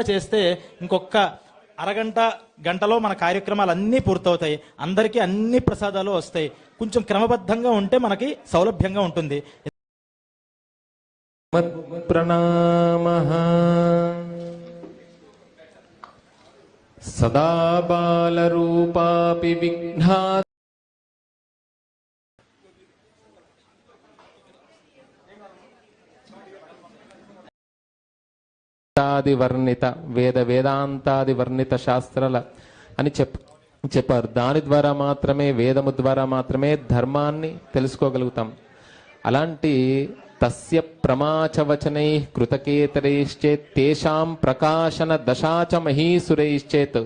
చేస్తే ఇంకొక అరగంట గంటలో మన కార్యక్రమాలు అన్నీ పూర్తవుతాయి. అందరికీ అన్ని ప్రసాదాలు వస్తాయి. కొంచెం క్రమబద్ధంగా ఉంటే మనకి సౌలభ్యంగా ఉంటుంది. ప్రణామ సదా బాలరూపాపి విఘ్నా వేదాంతాది వర్ణిత వేద వేదాంతాది వర్ణిత శాస్త్రాల అని చెప్ చెప్పారు. దాని ద్వారా మాత్రమే వేదము ద్వారా మాత్రమే ధర్మాన్ని తెలుసుకోగలుగుతాం. అలాంటి తస్య ప్రమాచవచనై కృతకేతరైశ్చేత్ తేషాం ప్రకాశన దశాచ మహీసురైశ్చేత్.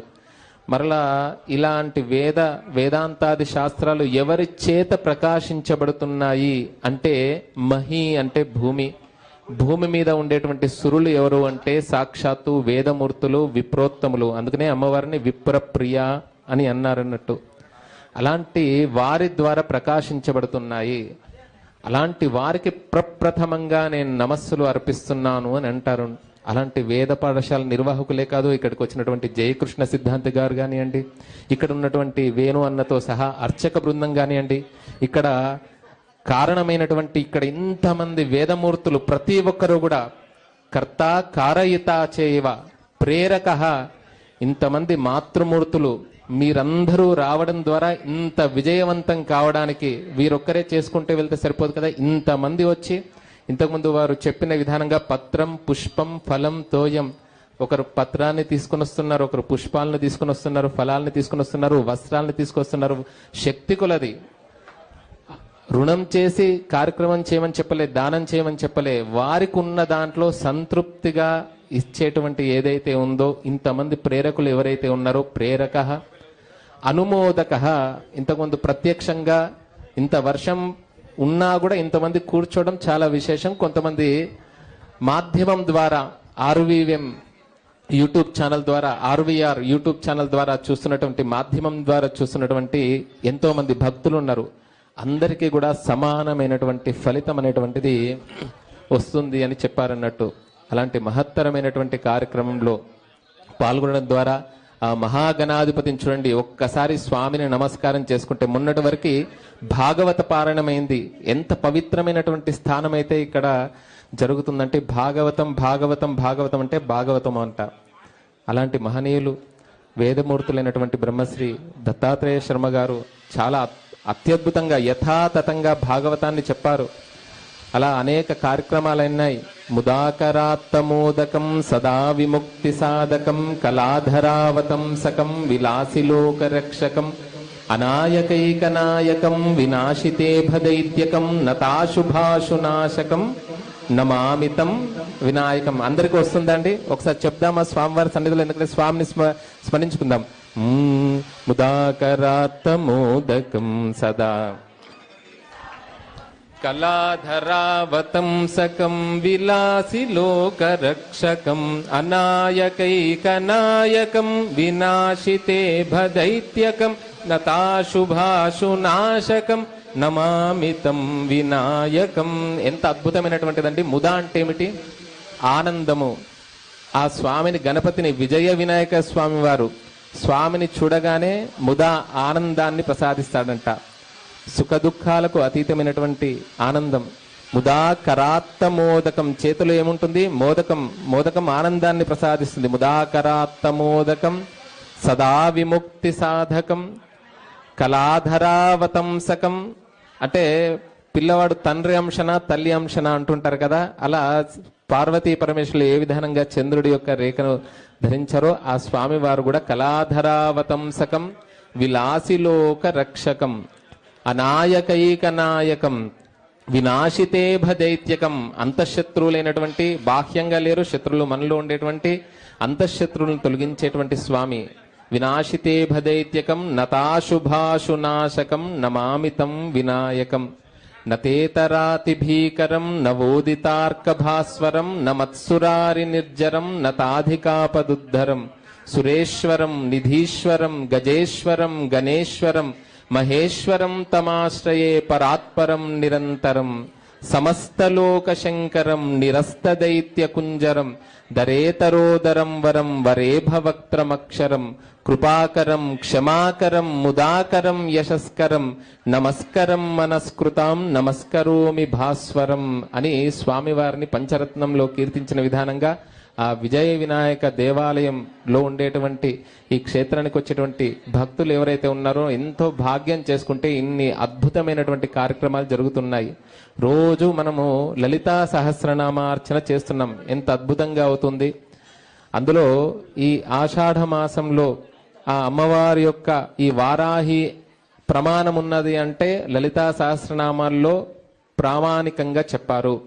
మరలా ఇలాంటి వేద వేదాంతాది శాస్త్రాలు ఎవరి చేత ప్రకాశించబడుతున్నాయి అంటే మహి అంటే భూమి. భూమి మీద ఉండేటువంటి సురులు ఎవరు అంటే సాక్షాత్తు వేదమూర్తులు విప్రోత్తములు. అందుకనే అమ్మవారిని విప్రప్రియ అని అన్నారన్నట్టు. అలాంటి వారి ద్వారా ప్రకాశించబడుతున్నాయి. అలాంటి వారికి ప్రప్రథమంగా నేను నమస్సులు అర్పిస్తున్నాను అని అంటారు. అలాంటి వేద పాఠశాల నిర్వాహకులే కాదు ఇక్కడికి వచ్చినటువంటి జయకృష్ణ సిద్ధాంతి గారు కానివ్వండి ఇక్కడ ఉన్నటువంటి వేణు అన్నతో సహా అర్చక బృందం కానివ్వండి ఇక్కడ కారణమైనటువంటి ఇక్కడ ఇంతమంది వేదమూర్తులు ప్రతి ఒక్కరూ కూడా కర్త కారయిత చేయవ ప్రేరక. ఇంతమంది మాతృమూర్తులు మీరందరూ రావడం ద్వారా ఇంత విజయవంతం కావడానికి వీరొక్కరే చేసుకుంటే వెళ్తే సరిపోదు కదా. ఇంతమంది వచ్చి ఇంతకుముందు వారు చెప్పిన విధానంగా పత్రం పుష్పం ఫలం తోయం. ఒకరు పత్రాన్ని తీసుకొని వస్తున్నారు ఒకరు పుష్పాలను తీసుకొని వస్తున్నారు ఫలాలను తీసుకొని వస్తున్నారు వస్త్రాలను తీసుకొస్తున్నారు శక్తి కొలది. రుణం చేసి కార్యక్రమం చేయమని చెప్పలే దానం చేయమని చెప్పలే వారికి ఉన్న దాంట్లో సంతృప్తిగా ఇచ్చేటువంటి ఏదైతే ఉందో ఇంతమంది ప్రేరకులు ఎవరైతే ఉన్నారో ప్రేరక అనుమోదక ఇంతకుముందు ప్రత్యక్షంగా ఇంత వర్షం ఉన్నా కూడా ఇంతమంది కూర్చోవడం చాలా విశేషం. కొంతమంది మాధ్యమం ద్వారా ఆర్వీఎం యూట్యూబ్ ఛానల్ ద్వారా ఆర్వీఆర్ యూట్యూబ్ ఛానల్ ద్వారా చూస్తున్నటువంటి మాధ్యమం ద్వారా చూస్తున్నటువంటి ఎంతో మంది భక్తులు ఉన్నారు. అందరికీ కూడా సమానమైనటువంటి ఫలితం అనేటువంటిది వస్తుంది అని చెప్పారన్నట్టు. అలాంటి మహత్తరమైనటువంటి కార్యక్రమంలో పాల్గొనడం ద్వారా ఆ మహాగణాధిపతిని చూడండి ఒక్కసారి స్వామిని నమస్కారం చేసుకుంటే మొన్నటి వరకు భాగవత పారాయణమైంది. ఎంత పవిత్రమైనటువంటి స్థానం అయితే ఇక్కడ జరుగుతుందంటే భాగవతం భాగవతం భాగవతం అంటే భాగవతం అంట. అలాంటి మహనీయులు వేదమూర్తులైనటువంటి బ్రహ్మశ్రీ దత్తాత్రేయ శర్మ గారు చాలా అత్యద్భుతంగా యథాతథంగా భాగవతాన్ని చెప్పారు. అలా అనేక కార్యక్రమాలైనాయి. ముదాకరాత్తమోదకం సదా విముక్తి సాధకం కళాధరావతంసకం విలాసిలోకరక్షకం అనాయకైకనాయకం వినాశితే భదైత్యకం నతాశుభాశునాశకం నమామితం వినాయకం. అందరికీ వస్తుందండి ఒకసారి చెప్దామా? స్వామివారి సన్నిధిలో ఎందుకంటే స్వామిని స్మ స్మరించుకుందాం. మ్మ్. ముదాకరాత్తమోదకం సదా కళాధరావతంసకం విలాసి లోకరక్షకం అనాయకైకనాయకం వినాశితే భదైత్యకం నతాశుభాశునాశకం నమామితం వినాయకం ఎంత అద్భుతమైనటువంటిదండి ముదా అంటే ఏమిటి ఆనందము. ఆ స్వామిని గణపతిని విజయ వినాయక స్వామి వారు స్వామిని చూడగానే ముదా ఆనందాన్ని ప్రసాదిస్తాడంట. సుఖ దుఃఖాలకు అతీతమైనటువంటి ఆనందం. ముదా కరాత్త మోదకం. చేతిలో ఏముంటుంది? మోదకం. మోదకం ఆనందాన్ని ప్రసాదిస్తుంది. ముదాకరాత్త మోదకం. సదా విముక్తి సాధకం. కళాధరావతంసకం అంటే పిల్లవాడు తండ్రి అంశన తల్లి అంశన అంటుంటారు కదా. అలా పార్వతీ పరమేశ్వరులు ఏ విధానంగా చంద్రుడి యొక్క రేఖను ధరించారో ఆ స్వామి వారు కూడా కళాధరావతంసకం విలాసిలోక రక్షకం అనాయకైక నాయకం వినాశితే భదైత్యకం. అంతఃశత్రువులైనటువంటి బాహ్యంగా లేరు శత్రువులు మనలో ఉండేటువంటి అంతఃశత్రువులను తొలగించేటువంటి స్వామి. వినాశితే భదైత్యకం నతాశుభాశునాశకం నమామితం వినాయకం. నతేతరాతి భీకరం నవోదితార్కభాస్వరం న నిర్జరం నతాధికాపదుద్ధరం సురేశ్వరం నిధీశ్వరం గజేశ్వరం గణేశ్వరం మహేశ్వరం తమాశ్రయే పరాత్పరం నిరంతరం. సమస్తలోక శంకరం నిరస్తదైత్య కుంజరం దరేతరోదరం వరం వరేభవక్త్రమక్షరం కృపాకరం క్షమాకరం ముదాకరం యశస్కరం నమస్కరం మనస్కృతాం నమస్కరోమి భాస్వరం అని స్వామివారిని పంచరత్నంలో కీర్తించిన విధానంగా ఆ విజయ వినాయక దేవాలయంలో ఉండేటువంటి ఈ క్షేత్రానికి వచ్చేటువంటి భక్తులు ఎవరైతే ఉన్నారో ఎంతో భాగ్యం చేసుకుంటే ఇన్ని అద్భుతమైనటువంటి కార్యక్రమాలు జరుగుతున్నాయి. రోజు మనము లలితా సహస్రనామార్చన చేస్తున్నాం. ఎంత అద్భుతంగా అవుతుంది. అందులో ఈ ఆషాఢ మాసంలో ఆ అమ్మవారి యొక్క ఈ వారాహి ప్రమాణం ఉన్నది అంటే లలితా సహస్రనామాల్లో ప్రామాణికంగా చెప్పారు.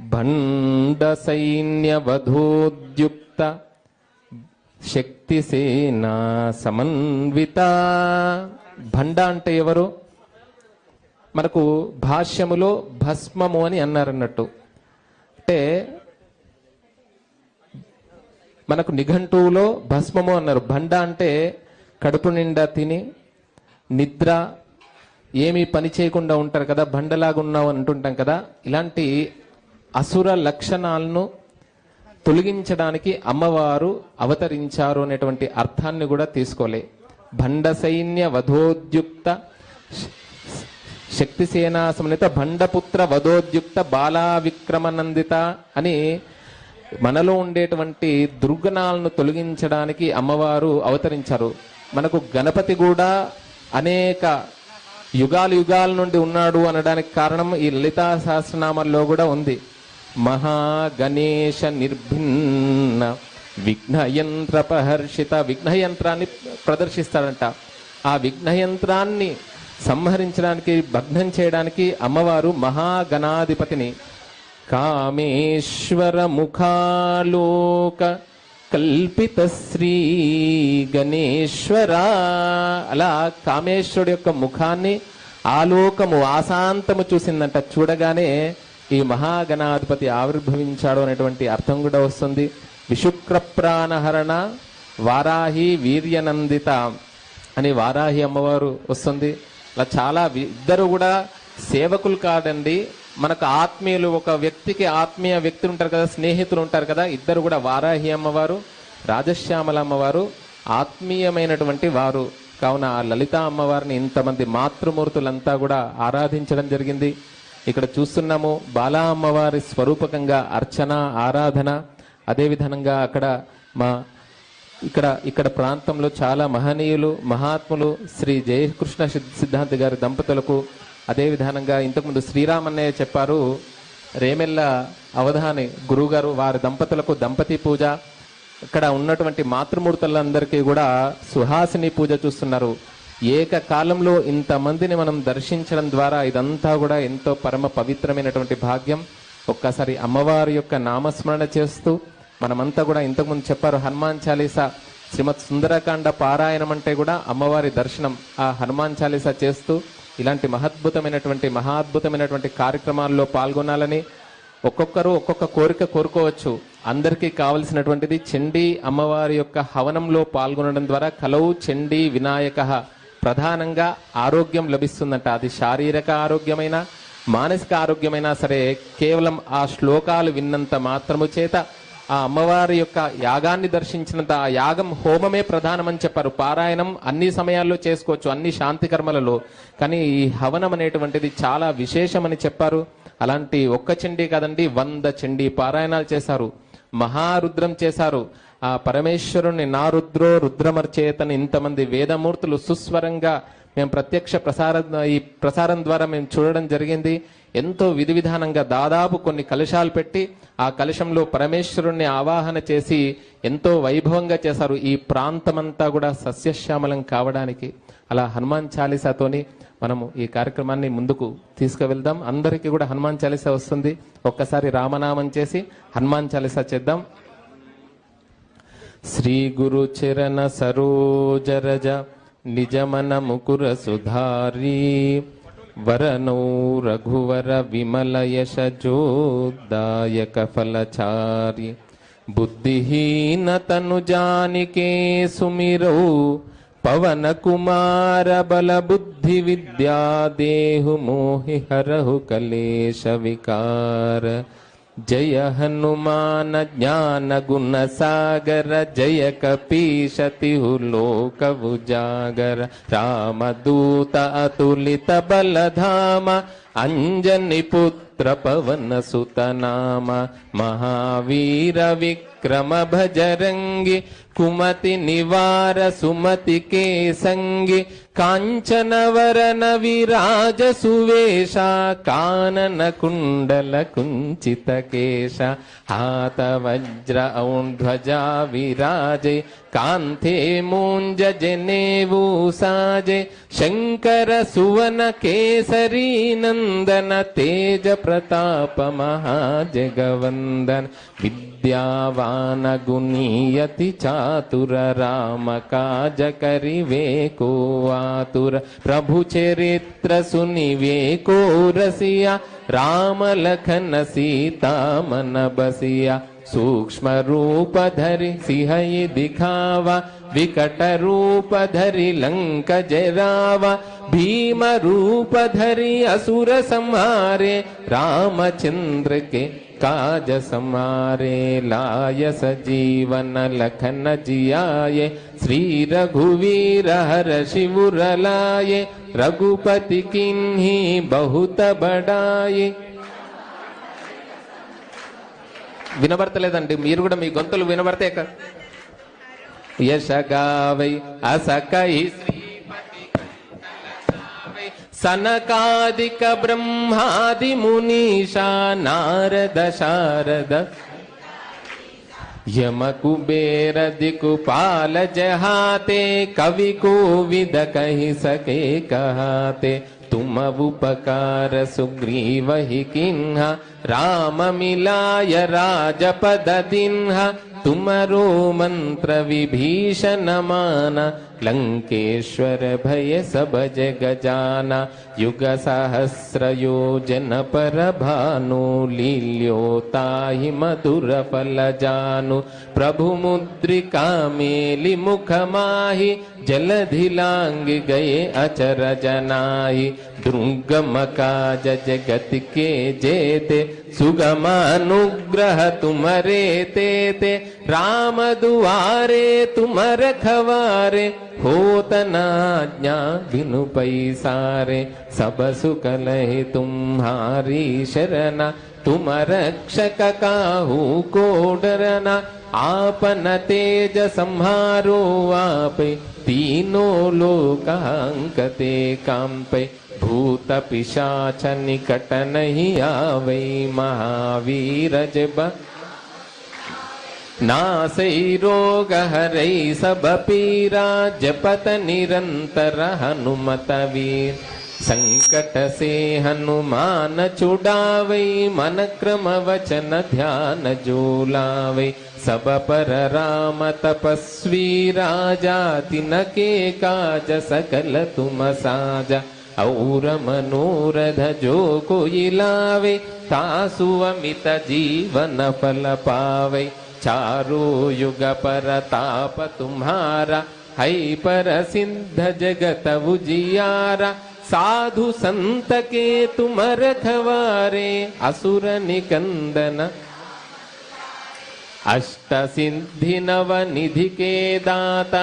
భండ సైన్య వధోద్యుక్త శక్తి సేనా సమన్విత. భండ అంటే ఎవరు? మనకు భాష్యములో భస్మము అని అన్నారన్నట్టు. అంటే మనకు నిఘంటువులో భస్మము అన్నారు. భండ అంటే కడుపు నిండా తిని నిద్ర ఏమీ పని చేయకుండా ఉంటారు కదా బండలాగా ఉన్నావు అంటుంటాం కదా. ఇలాంటి అసుర లక్షణాలను తొలగించడానికి అమ్మవారు అవతరించారు అనేటువంటి అర్థాన్ని కూడా తీసుకోలే. భండ సైన్య వధోద్యుక్త శక్తి సేనా సమన్విత భండపుత్ర వధోద్యుక్త బాలా విక్రమనందిత అని మనలో ఉండేటువంటి దుర్గుణాలను తొలగించడానికి అమ్మవారు అవతరించారు. మనకు గణపతి కూడా అనేక యుగాలు యుగాల నుండి ఉన్నాడు అనడానికి కారణం ఈ లలితా సహస్రనామాల్లో కూడా ఉంది. మహాగణేశ నిర్భిన్న విఘ్నయంత్రపహర్షిత విఘ్నయంత్రాన్ని ప్రదర్శిస్తాడంట. ఆ విఘ్నయంత్రాన్ని సంహరించడానికి భగ్నం చేయడానికి అమ్మవారు మహాగణాధిపతిని. కామేశ్వర ముఖాలోక కల్పిత శ్రీ గణేశ్వర. అలా కామేశ్వరుడు యొక్క ముఖాన్ని ఆలోకము ఆశాంతము చూసిందంట. చూడగానే ఈ మహాగణాధిపతి ఆవిర్భవించాడు అనేటువంటి అర్థం కూడా వస్తుంది. విశుక్ర ప్రాణహరణ వారాహి వీర్యనందిత అని వారాహి అమ్మవారు వస్తుంది. అలా చాలా ఇద్దరు కూడా సేవకులు కాదండి. మనకు ఆత్మీయులు ఒక వ్యక్తికి ఆత్మీయ వ్యక్తులు ఉంటారు కదా స్నేహితులు ఉంటారు కదా ఇద్దరు కూడా వారాహి అమ్మవారు రాజశ్యామల అమ్మవారు ఆత్మీయమైనటువంటి వారు. కావున ఆ లలిత అమ్మవారిని ఇంతమంది మాతృమూర్తులంతా కూడా ఆరాధించడం జరిగింది. ఇక్కడ చూస్తున్నాము బాలా అమ్మవారి స్వరూపకంగా అర్చన ఆరాధన అదే విధంగా అక్కడ మా ఇక్కడ ఇక్కడ ప్రాంతంలో చాలా మహనీయులు మహాత్ములు శ్రీ జయకృష్ణ సిద్- సిద్ధాంతి గారి దంపతులకు అదేవిధానంగా ఇంతకుముందు శ్రీరామన్నయ్య చెప్పారు రేమెల్ల అవధాని గురుగారు వారి దంపతులకు దంపతి పూజ ఇక్కడ ఉన్నటువంటి మాతృమూర్తులందరికీ కూడా సుహాసిని పూజ చూస్తున్నారు. ఏకకాలంలో ఇంతమందిని మనం దర్శించడం ద్వారా ఇదంతా కూడా ఎంతో పరమ పవిత్రమైనటువంటి భాగ్యం. ఒక్కసారి అమ్మవారి యొక్క నామస్మరణ చేస్తూ మనమంతా కూడా ఇంతకుముందు చెప్పారు హనుమాన్ చాలీసా శ్రీమద్ సుందరకాండ పారాయణం అంటే కూడా అమ్మవారి దర్శనం ఆ హనుమాన్ చాలీసా చేస్తూ ఇలాంటి మహద్భుతమైనటువంటి మహాద్భుతమైనటువంటి కార్యక్రమాల్లో పాల్గొనాలని ఒక్కొక్కరు ఒక్కొక్క కోరిక కోరుకోవచ్చు. అందరికీ కావలసినటువంటిది చండీ అమ్మవారి యొక్క హవనంలో పాల్గొనడం ద్వారా కలవు చండీ వినాయక. ప్రధానంగా ఆరోగ్యం లభిస్తుందంట. అది శారీరక ఆరోగ్యమైన మానసిక ఆరోగ్యమైనా సరే కేవలం ఆ శ్లోకాలు విన్నంత మాత్రము చేత ఆ అమ్మవారి యొక్క యాగాన్ని దర్శించినంత ఆ యాగం హోమమే ప్రధానమని చెప్పారు. పారాయణం అన్ని సమయాల్లో చేసుకోవచ్చు అన్ని శాంతి కర్మలలో. కానీ ఈ హవనం అనేటువంటిది చాలా విశేషమని చెప్పారు. అలాంటి ఒక్క చండీ కాదండి వంద చండీ పారాయణాలు చేశారు. మహారుద్రం చేశారు. ఆ పరమేశ్వరుణ్ణి నా రుద్రో రుద్రమర్చేతని ఇంతమంది వేదమూర్తులు సుస్వరంగా మేము ప్రత్యక్ష ప్రసారం ఈ ప్రసారం ద్వారా మేము చూడడం జరిగింది. ఎంతో విధి విధానంగా దాదాపు కొన్ని కలశాలు పెట్టి ఆ కలశంలో పరమేశ్వరుణ్ణి ఆవాహన చేసి ఎంతో వైభవంగా చేశారు. ఈ ప్రాంతమంతా కూడా సస్యశ్యామలం కావడానికి. అలా హనుమాన్ చాలీసాతోని మనము ఈ కార్యక్రమాన్ని ముందుకు తీసుకువెళ్దాం. అందరికీ కూడా హనుమాన్ చాలీసా వస్తుంది. ఒక్కసారి రామనామం చేసి హనుమాన్ చాలీసా చేద్దాం. श्रीगुरुचिरन सरोजरज निजमन मुकुर सुधारी वरनो रघुवर विमल यश जोदायक फलचारी बुद्धिहीन तनु जानिके सुमिरौ पवन कुमार बल बुद्धि विद्या देहु मोहि हरहु कलेश विकार जय हनुमान ज्ञान गुण सागर जय कपीशतिहु लोकभुजागर राम दूत अतुलित बलधाम अञ्जनिपुत्र पवन सुत नाम। महावीर विक्रम भजरङ्गि कुमति निवार सुमति के केसङ्गि काञ्चनवरनविराजसुवेश काननकुण्डलकुञ्चितकेश हातवज्र औध्वजा विराजे कान्थे मूञ्जजनेवूसाजे शङ्करसुवनकेसरीनन्दन तेजप्रतापमहाजगवन्दन विद्यावानगुनीयति चातुर रामकाजकरिवे को वा चातुर प्रभुचरित्र सुनिवेको रसिया राम लखन सीता मन बसिया। सूक्ष्म रूप धरि सिंह दिखावा विकट रूप धरि लंक जरावा। भीम रूप धरि असुर संहारे रामचंद्र के काज समारे लाय सजीवन लखन जियाये श्री रघुवीर हर शिवुर लाये रघुपति किन्ही बहुत बड़ाये వినబడతలేదండి మీరు కూడా మీ గొంతులు వినబడితే క- యశగావై అసకై సనకాదిక सनकादिकब्रह्मादिमुनीशा नारद शारद यमकुबेरदिकुपाल जहाते कवि कोविद कहि सके कहाते। तुमवुपकार राम मिलाय राजपद राजपददिन्ह। तुमरो मन्त्र विभीषण माना लंकेश्वर भय सब जग जाना युग सहस्र योजन पर भानु लील्योताहि मधुर फल जानु प्रभु मुद्रिका मेलि मुख माहि जलधि लांग गए अचर जनाई दुर्गम काज जगत के जेते सुगम अनुग्रह तुमरे तेते, राम दुआरे तुम रखवारे होत नाज्ञा बिनु पैसारे, सब सुख लहे तुम्हारी शरणा तुम रक्षक काहू को डरना आपन तेज संहारो आपे, तीनों लोकांकते कांपे। भूत पिशाच निकट नहीं आवे, महावीर जब। नासै रोग हरै सब पीरा, जपत निरंतर हनुमत वीर। संकट से हनुमान छुड़ावै मन क्रम वचन ध्यान जो लावै सब पर राम तपस्वी राजा तिनके काज सकल तुम साजा और मनोरथ जो कोई लावे तासु अमित जीवन फल पावे चारो युग पर ताप तुम्हारा है पर सिद्ध जगत उजियारा साधु संत के तुम रखवारे असुर निकंदन अष्ट सिद्धि नव निधि के दाता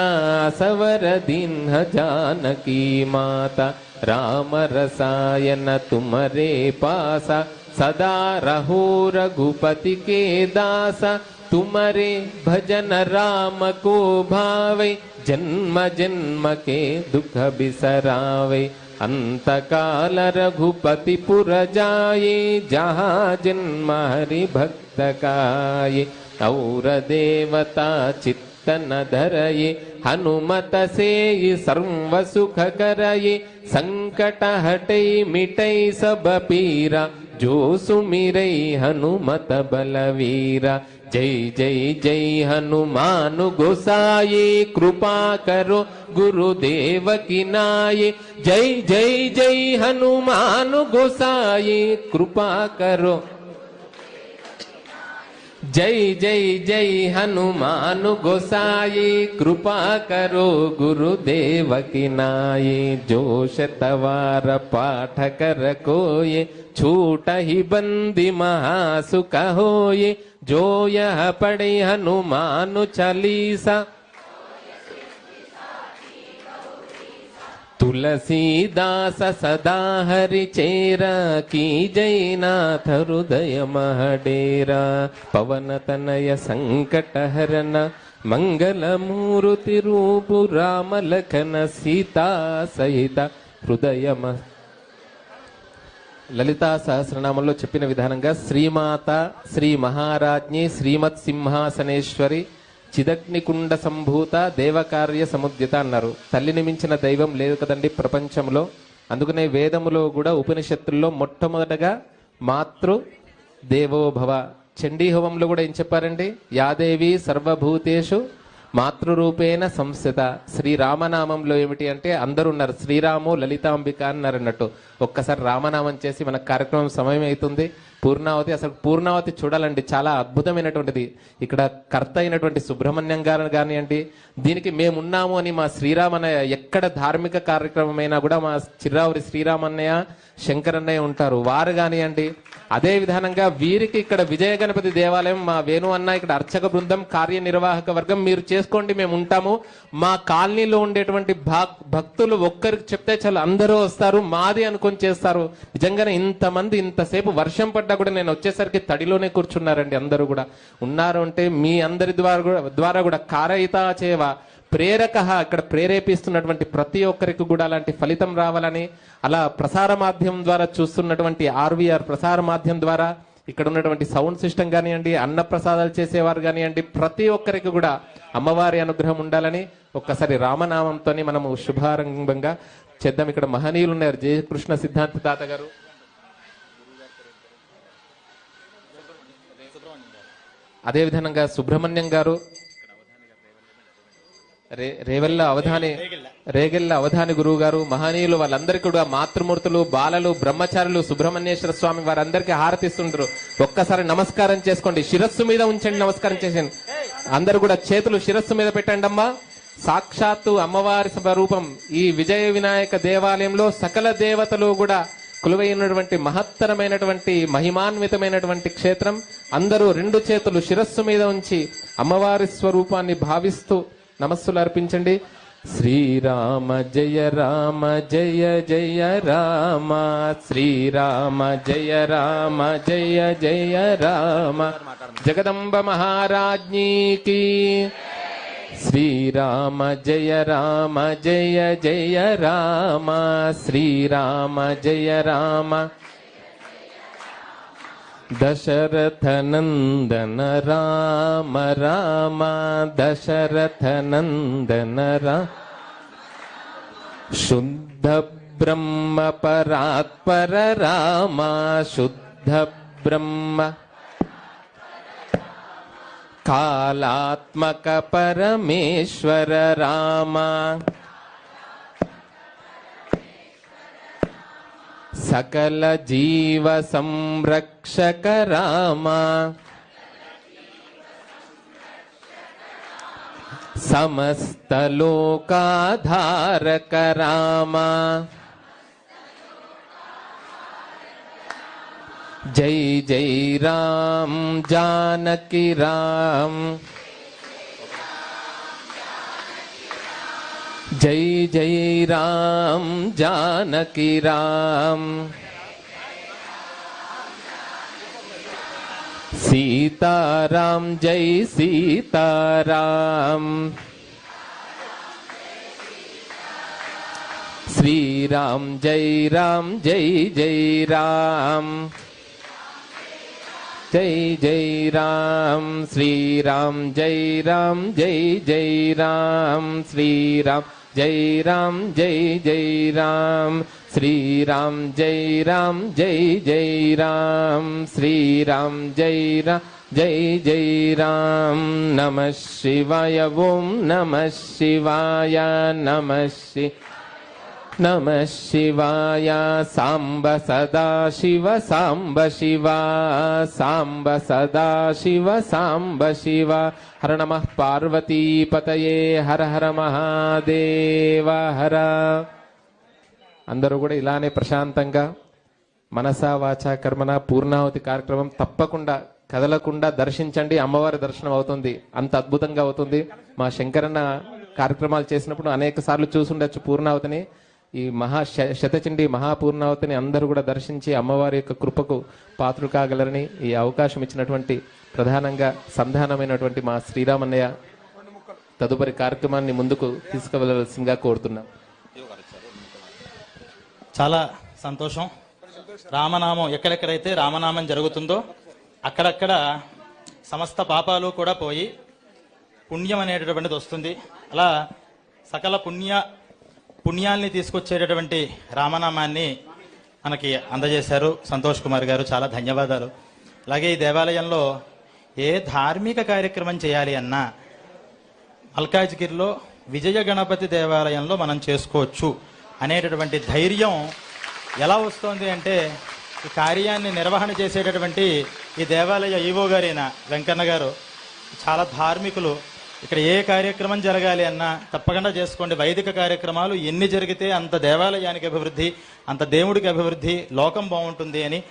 सवर दीन जानकी माता राम रसायन तुम्हारे पासा सदा रहो रघुपति के दासा तुम्हारे भजन राम को भावे जन्म जन्म के दुख बिसरावे अंत काल रघुपति पुर जाए जहाँ जन्म हरि भक्त काये और देवता चित्तन धरये हनुमत से सर्व सुख करये संकट हटै मिटै सब पीरा जो सुमिरै हनुमत बलवीरा जय जय जय हनुमान गोसाई कृपा करो गुरुदेव की नाये जय जय जय हनुमान गोसाई कृपा करो जय जय जय हनुमान गोसाई कृपा करो गुरुदेव की नाई जो शतवार पाठ कर कोये छूट ही बंदी महासुख होये जो यह पढ़े हनुमान चालीसा तुलसीदास सदा हरि चेरा की जय नाथ हृदय महडेरा पवन तनय संकट हरन मंगल मूर्ति रूप राम लखन सीता सहित हृदय లలితా సహస్రనామంలో చెప్పిన విధానంగా శ్రీమాత శ్రీ మహారాజ్ఞి శ్రీమత్ సింహాసనేశ్వరి చిదగ్నికుండ సంభూత దేవకార్య సముద్యత అన్నారు. తల్లిని మించిన దైవం లేదు కదండి ప్రపంచంలో. అందుకనే వేదములో కూడా ఉపనిషత్తుల్లో మొట్టమొదటగా మాతృ దేవోభవ. చండీ హోమంలో కూడా ఏం చెప్పారండి? యాదేవి సర్వభూతేషు మాతృరూపేణ సంస్థత. శ్రీరామనామంలో ఏమిటి అంటే అందరూ ఉన్నారు శ్రీరాము లలితాంబిక అన్నారు అన్నట్టు ఒక్కసారి రామనామం చేసి మన కార్యక్రమం సమయం అవుతుంది. పూర్ణావతి అసలు పూర్ణావతి చూడాలండి. చాలా అద్భుతమైనటువంటిది. ఇక్కడ కర్త అయినటువంటి సుబ్రహ్మణ్యం గారు కానివ్వండి దీనికి మేమున్నాము అని మా శ్రీరామన్నయ్య ఎక్కడ ధార్మిక కార్యక్రమమైనా కూడా మా చిర్రావురి శ్రీరామన్నయ్య శంకరన్నయ్య ఉంటారు. వారు కానివ్వండి అదే విధానంగా వీరికి ఇక్కడ విజయ గణపతి దేవాలయం మా వేణు అన్న ఇక్కడ అర్చక బృందం కార్యనిర్వాహక వర్గం మీరు చేసుకోండి మేము ఉంటాము. మా కాలనీలో ఉండేటువంటి భక్తులు ఒక్కరికి చెప్తే చాలా అందరూ వస్తారు మాది అనుకొని చేస్తారు. నిజంగానే ఇంతమంది ఇంతసేపు వర్షం పడ్డా కూడా నేను వచ్చేసరికి తడిలోనే కూర్చున్నారండి అందరూ కూడా. ఉన్నారు అంటే మీ అందరి ద్వారా కూడా ద్వారా కూడా కారయితా చేవ ప్రేరక ఇక్కడ ప్రేరేపిస్తున్నటువంటి ప్రతి ఒక్కరికి కూడా అలాంటి ఫలితం రావాలని అలా ప్రసార మాధ్యమం ద్వారా చూస్తున్నటువంటి ఆర్వీఆర్ ప్రసార మాధ్యమం ద్వారా ఇక్కడ ఉన్నటువంటి సౌండ్ సిస్టమ్ కానివ్వండి అన్న ప్రసాదాలు చేసేవారు కానివ్వండి ప్రతి ఒక్కరికి కూడా అమ్మవారి అనుగ్రహం ఉండాలని ఒక్కసారి రామనామంతో మనము శుభారంభంగా చేద్దాం. ఇక్కడ మహనీయులు ఉన్నారు జయకృష్ణ సిద్ధాంత తాత గారు. అదే విధంగా సుబ్రహ్మణ్యం గారు. రే రేవెల్ల అవధాని రేగెల్ల అవధాని గురువు గారు మహనీయులు వాళ్ళందరికీ కూడా మాతృమూర్తులు బాలలు బ్రహ్మచారులు సుబ్రహ్మణ్యేశ్వర స్వామి వారందరికీ హారతిస్తుంటారు ఒక్కసారి నమస్కారం చేసుకోండి. శిరస్సు మీద ఉంచండి నమస్కారం చేసండి అందరూ కూడా చేతులు శిరస్సు మీద పెట్టండి అమ్మా. సాక్షాత్తు అమ్మవారి స్వరూపం ఈ విజయ వినాయక దేవాలయంలో సకల దేవతలు కూడా కులువైనటువంటి ఉన్నటువంటి మహత్తరమైనటువంటి మహిమాన్వితమైనటువంటి క్షేత్రం. అందరూ రెండు చేతులు శిరస్సు మీద ఉంచి అమ్మవారి స్వరూపాన్ని భావిస్తూ నమస్సులు అర్పించండి శ్రీరామ జయ రామ జయ జయ రామ శ్రీరామ జయ రామ జయ జయ రామ జగదంబ మహారాజ్ఞీకి శ్రీరామ జయ రామ జయ జయ రామ శ్రీరామ జయ రామ. దశరథ నందన రామ రామ దశరథ నందన రా శుద్ధ బ్రహ్మ పరాత్పర सकल जीव संरक्षक रामा। समस्त लोकाधारक रामा। जय जय राम जानकी राम। రామ సమస్త లోకాధారక రామ జై జై రామ్ జానకి రామ్ జై జై రామ్ జానకి రామ్ సీతారాం జై సీతారాం శ్రీరామ్ జై రామ్ జై జై రామ్ జై జై రామ్ శ్రీరామ్ జై రామ్ जय राम जय जय राम। श्रीराम जय राम जय जय राम। श्रीराम जय राम जय जय राम। नमः शिवाय ॐ नमः शिवाय नमः నమ శివాయ సాంబ సదాశివ సాంబ శివ సాంబ సదా శివ సాంబ శివ హర నమ పార్వతీపతయే హర హర మహాదేవ హర అందరూ కూడా ఇలానే ప్రశాంతంగా మనసా వాచ కర్మన పూర్ణావతి కార్యక్రమం తప్పకుండా కదలకుండా దర్శించండి. అమ్మవారి దర్శనం అవుతుంది. అంత అద్భుతంగా అవుతుంది. మా శంకరన్న కార్యక్రమాలు చేసినప్పుడు అనేక సార్లు చూసుండొచ్చు పూర్ణావతిని ఈ మహా శ- శతచండి మహాపూర్ణావతిని అందరూ కూడా దర్శించి అమ్మవారి యొక్క కృపకు పాత్రలు కాగలరని ఈ అవకాశం ఇచ్చినటువంటి ప్రధానంగా సంధానమైనటువంటి మా శ్రీరామన్నయ్య తదుపరి కార్యక్రమాన్ని ముందుకు తీసుకువెళ్ళవలసిందిగా కోరుతున్నాం. చాలా సంతోషం. రామనామం ఎక్కడెక్కడైతే రామనామం జరుగుతుందో అక్కడక్కడ సమస్త పాపాలు కూడా పోయి పుణ్యం అనేటటువంటిది వస్తుంది. అలా సకల పుణ్య పుణ్యాల్ని తీసుకొచ్చేటటువంటి రామనామాన్ని మనకి అందజేశారు. సంతోష్ కుమార్ గారు చాలా ధన్యవాదాలు. అలాగే ఈ దేవాలయంలో ఏ ధార్మిక కార్యక్రమం చేయాలి అన్నా మల్కాజ్గిరిలో విజయ గణపతి దేవాలయంలో మనం చేసుకోవచ్చు అనేటటువంటి ధైర్యం ఎలా వస్తోంది అంటే ఈ కార్యాన్ని నిర్వహణ చేసేటటువంటి ఈ దేవాలయ ఈవో గారైన వెంకన్న గారు చాలా ధార్మికులు. ఇక్కడ ఏ కార్యక్రమం జరగాలి అన్నా తప్పకుండా చేసుకోండి. వైదిక కార్యక్రమాలు ఎన్ని జరిగితే అంత దేవాలయానికి అభివృద్ధి అంత దేవుడికి అభివృద్ధి లోకం బాగుంటుంది అని